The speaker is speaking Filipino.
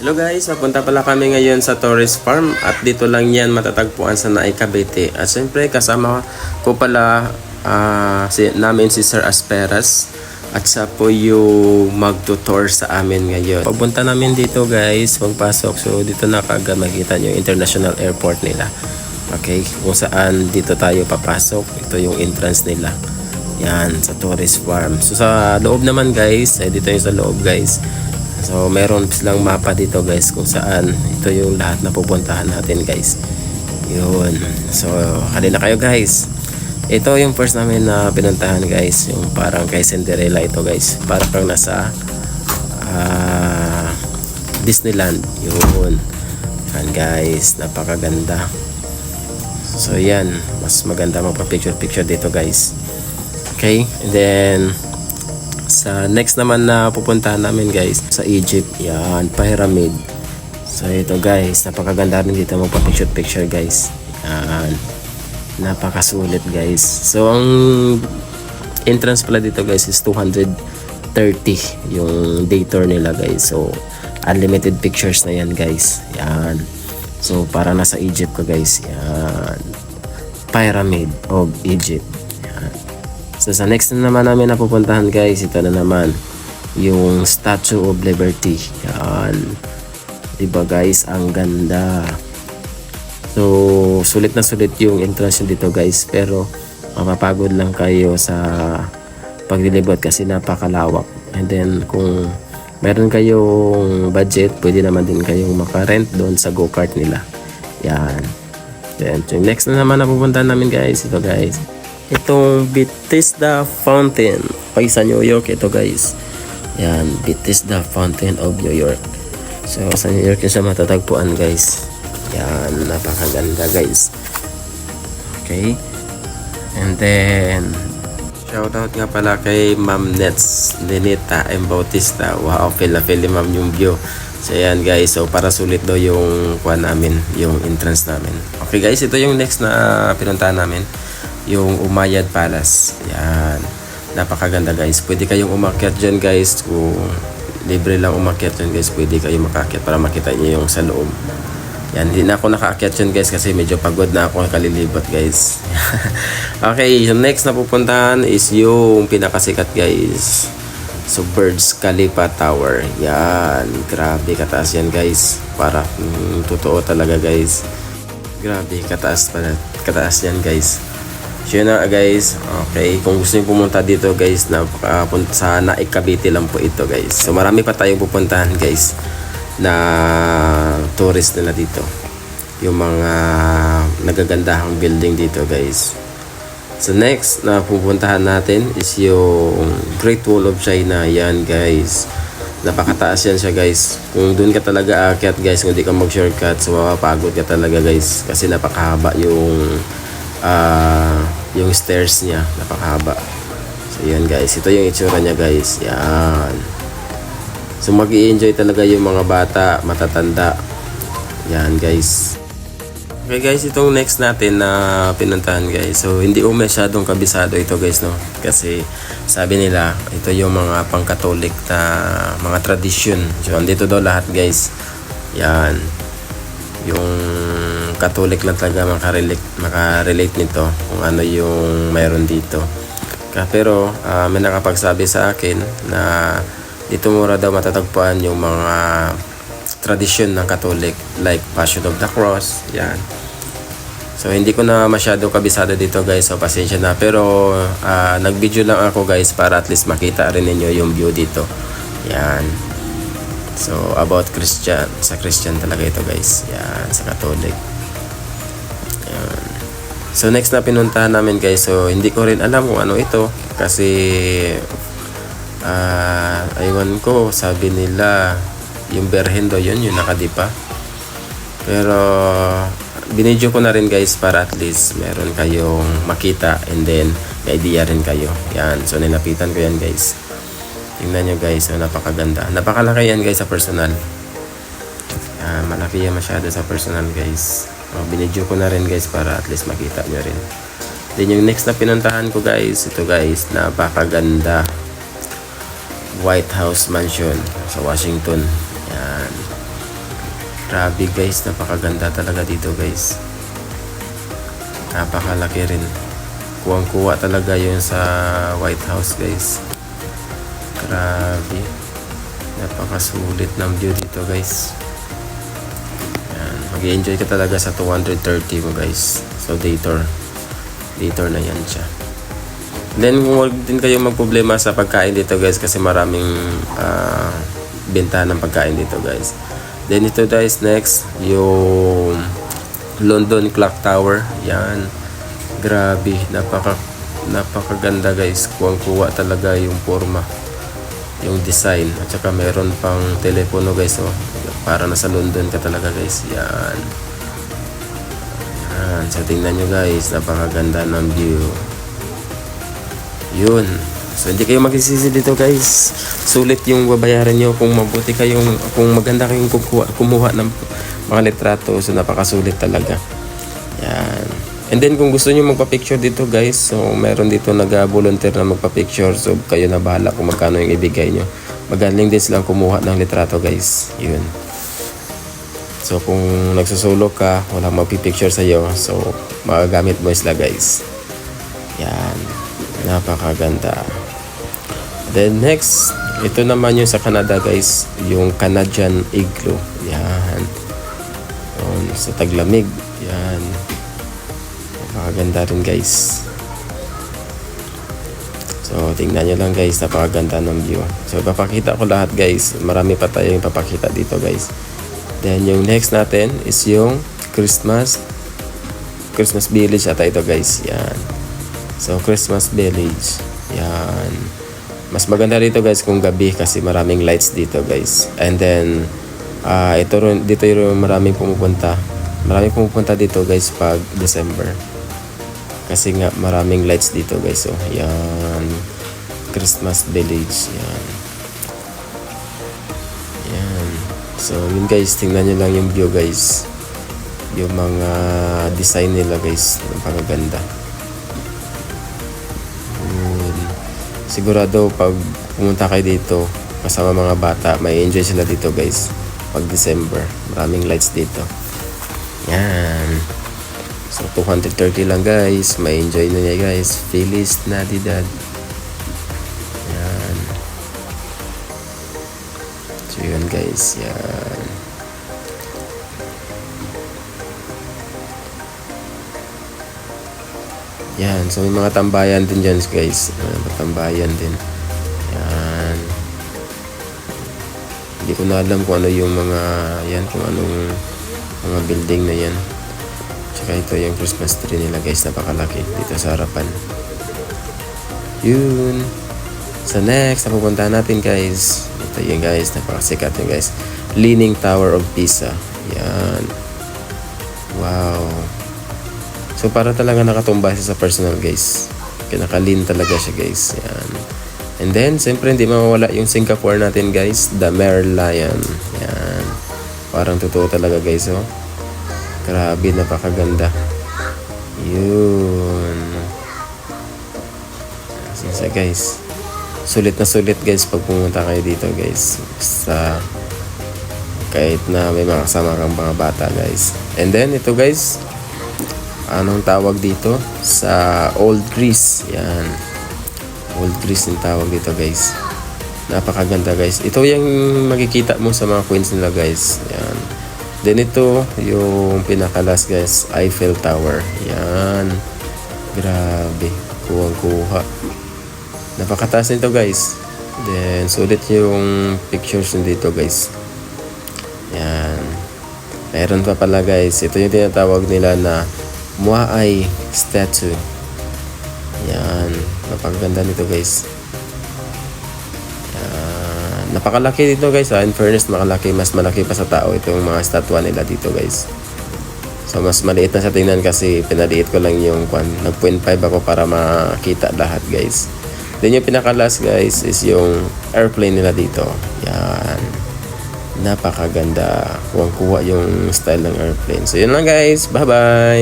Hello guys, papunta pala kami ngayon sa Torres Farm at dito lang yan matatagpuan sa Naay Cavite. At syempre kasama ko pala ah, si, namin si Sir Asperas at siya po yung magtutor sa amin ngayon. Pagpunta namin dito guys, pagpasok, so dito na kagad makita nyo yung international airport nila. Okay, kung saan dito tayo papasok, ito yung entrance nila. Yan, sa Torres Farm. So sa loob naman guys, eh, dito yung sa loob guys. So meron silang mapa dito guys kung saan ito yung lahat na pupuntahan natin guys. Yun. So halina kayo guys. Ito yung first namin na pinuntahan guys. Yung parang kay Cinderella ito guys. Parang nasa ah, Disneyland. Yun. Yan guys. Napakaganda. So yan. Mas maganda magpa-picture-picture dito guys. Okay. And then sa next naman na pupuntahan namin guys sa Egypt yan pyramid. So ito guys napakaganda rin dito magpa picture picture guys. Yan napakasulit guys. So ang entrance pala dito guys is 230 yung day tour nila guys. So unlimited pictures na yan guys. Yan. So para nasa Egypt ka guys. Yan. Pyramid of Egypt So sa next na naman namin napupuntahan guys, ito na naman yung Statue of Liberty. Yan. 'Di ba guys, ang ganda. So sulit na sulit yung entrance dito guys, pero mapapagod lang kayo sa paglilibot kasi napakalawak. And then kung meron kayong budget, pwede naman din kayong makarent doon sa go-kart nila. Yan. Then, yung next na naman na pupuntahan namin guys, ito guys itong Bethesda Fountain. Ay sa New York ito guys. Yan Bethesda Fountain of New York. So sa New York yung sa matatagpuan guys. Yan napakaganda guys. Okay. And then shoutout nga pala kay Ma'am Nets Lenita M. Bautista. Wow feel na feel Ma'am yung view So yan guys, so para sulit daw yung kuha namin, yung entrance namin. Okay guys, ito yung next na pinuntahan namin yung Umayyad Palace. Yan. Napakaganda guys. Pwede kayong umakyat dyan guys. Kung libre lang umakyat dyan guys, pwede kayo makakyat para makita niyo yung sa loob. Yan, hindi na ako nakaakyat dyan guys kasi medyo pagod na ako kalilibot guys. okay, yung next na pupuntahan is yung pinakasikat guys. So, Birds Khalifa Tower. Yan, grabe kataas yan guys. Para, mm, totoo talaga guys. Grabe, kataas pala. Kataas yan guys. So yun na guys. Okay, kung gusto niyo pumunta dito guys, na punta sa Naik Cavite lang po ito guys. So marami pa tayong pupuntahan guys na tourist nila dito. Yung mga nagagandahang building dito guys. So next na pupuntahan natin is yung Great Wall of China. Yan guys. Napakataas yan siya guys. Kung doon ka talaga aakyat guys, kung di ka mag-shortcut, so mapapagod ka talaga guys. Kasi napakahaba yung ah yung stairs niya napakahaba. So yan guys. Ito yung itsura niya guys. Yan. So mag enjoy talaga yung mga bata matatanda. Yan guys. Okay guys. Itong next natin na pinuntahan guys. So hindi ko masyadong kabisado ito guys no? Kasi sabi nila ito yung mga pangkatolik na mga tradisyon. So andito daw lahat guys. Yan yung Catholic lang talaga makarelate, makarelate nito kung ano yung mayroon dito. Pero uh, may nakapagsabi sa akin na dito mura daw matatagpuan yung mga tradisyon ng Catholic like Passion of the Cross, yan. So hindi ko na masyado kabisado dito guys, so pasensya na. Pero uh, nag-video lang ako guys para at least makita rin ninyo yung view dito. Yan. So about Christian, sa Christian talaga ito guys. Yan, sa Catholic. Yan. So next na pinuntahan namin guys, so hindi ko rin alam kung ano ito kasi ah aywan ko, sabi nila yung berhen daw yun, yung nakadipa. Pero binidyo ko na rin guys para at least meron kayong makita and then may idea rin kayo. Yan, so nilapitan ko yan guys. Tingnan nyo guys, so napakaganda. Napakalaki yan guys sa personal. Yan, malaki yan masyado sa personal guys. Oh, binidyo ko na rin guys para at least makita nyo rin. Then yung next na pinuntahan ko guys, ito guys, napakaganda. White House Mansion sa Washington. Yan. Grabe guys, napakaganda talaga dito guys. Napakalaki rin. Kuwang-kuwa talaga yun sa White House guys. Grabe. Napakasulit ng view dito guys. Yan. Mag-enjoy ka talaga sa 230 mo guys. So dator. Dator na yan siya. Then huwag din kayo magproblema sa pagkain dito guys kasi maraming ah, benta ng pagkain dito guys. Then ito guys next yung London Clock Tower. Yan. Grabe, napaka napakaganda guys. Kuwang-kuwa talaga yung forma, yung design. At saka meron pang telepono guys oh. Para nasa London ka talaga guys. Yan. Yan. So tingnan nyo guys, napakaganda ng view. Yun. So hindi kayo magsisisi dito guys. Sulit yung babayaran nyo kung mabuti kayong, kung maganda kayong kumuha, ng mga litrato. So napakasulit talaga. And then kung gusto nyo magpa-picture dito guys, so meron dito nag-volunteer na magpa-picture. So kayo na bahala kung magkano yung ibigay nyo. Magaling din silang kumuha ng litrato guys. Yun. So kung nagsusulo ka, wala magpipicture sa'yo. So magagamit mo sila guys. Yan. Napakaganda. Then next, ito naman yung sa Canada guys, yung Canadian Igloo. Yan. Yun, sa taglamig. Yan. Napakaganda rin guys. So, tingnan nyo lang guys, napakaganda ng view. So, papakita ko lahat guys. Marami pa tayong papakita dito guys. Then, yung next natin is yung Christmas Christmas Village ata ito guys. Yan. So, Christmas Village. Yan. Mas maganda dito guys kung gabi kasi maraming lights dito guys. And then, ah ito dito yung maraming pumupunta. Maraming pumupunta dito guys pag December. Kasi nga maraming lights dito guys. So, yan. Christmas Village. Yan. Yan. So, yun guys. Tingnan nyo lang yung view guys. Yung mga design nila guys. Napakaganda. Yun. Sigurado pag pumunta kayo dito kasama mga bata, may enjoy sila dito guys. Pag December. Maraming lights dito. Yan. So, 230 lang guys. May enjoy na niya guys. Feliz Navidad. Yan. So, yun guys. Yan. Yan. So, may mga tambayan din dyan guys. Mga tambayan din. Yan. Hindi ko na alam kung ano yung mga yan, kung anong mga building na yan. Tsaka ito yung Christmas tree nila guys, napakalaki dito sa harapan. Yun. So next, na pupuntahan natin guys. Ito yung guys, napakasikat yung guys. Leaning Tower of Pisa. Yan. Wow. So para talaga nakatumba siya sa personal guys. Kinaka-lean talaga siya guys. Yan. And then, siyempre hindi mawawala yung Singapore natin guys. The Merlion. Yan. Parang totoo talaga guys oh. Grabe, napakaganda. Yun. So guys, sulit na sulit guys pag pumunta kayo dito guys. Sa kahit na may mga kasama kang mga bata guys. And then ito guys, anong tawag dito? Sa Old Greece. Yan. Old Greece yung tawag dito guys. Napakaganda guys. Ito yung makikita mo sa mga queens nila guys. Yan. Then ito, yung pinakalas guys, Eiffel Tower. Yan. Grabe. Kuwang-kuha. Napakataas nito guys. Then, sulit yung pictures nito guys. Yan. Meron pa pala guys. Ito yung tinatawag nila na Muay Statue. Yan. Napakaganda nito guys. Napakalaki dito guys ha. In fairness, makalaki. Mas malaki pa sa tao itong mga statwa nila dito guys. So mas maliit na sa tingnan kasi pinaliit ko lang yung kwan. Nag 0.5 ako para makita lahat guys. Then yung pinaka last guys is yung airplane nila dito. Yan. Napakaganda. Kuwang kuha yung style ng airplane. So yun lang guys. Bye bye.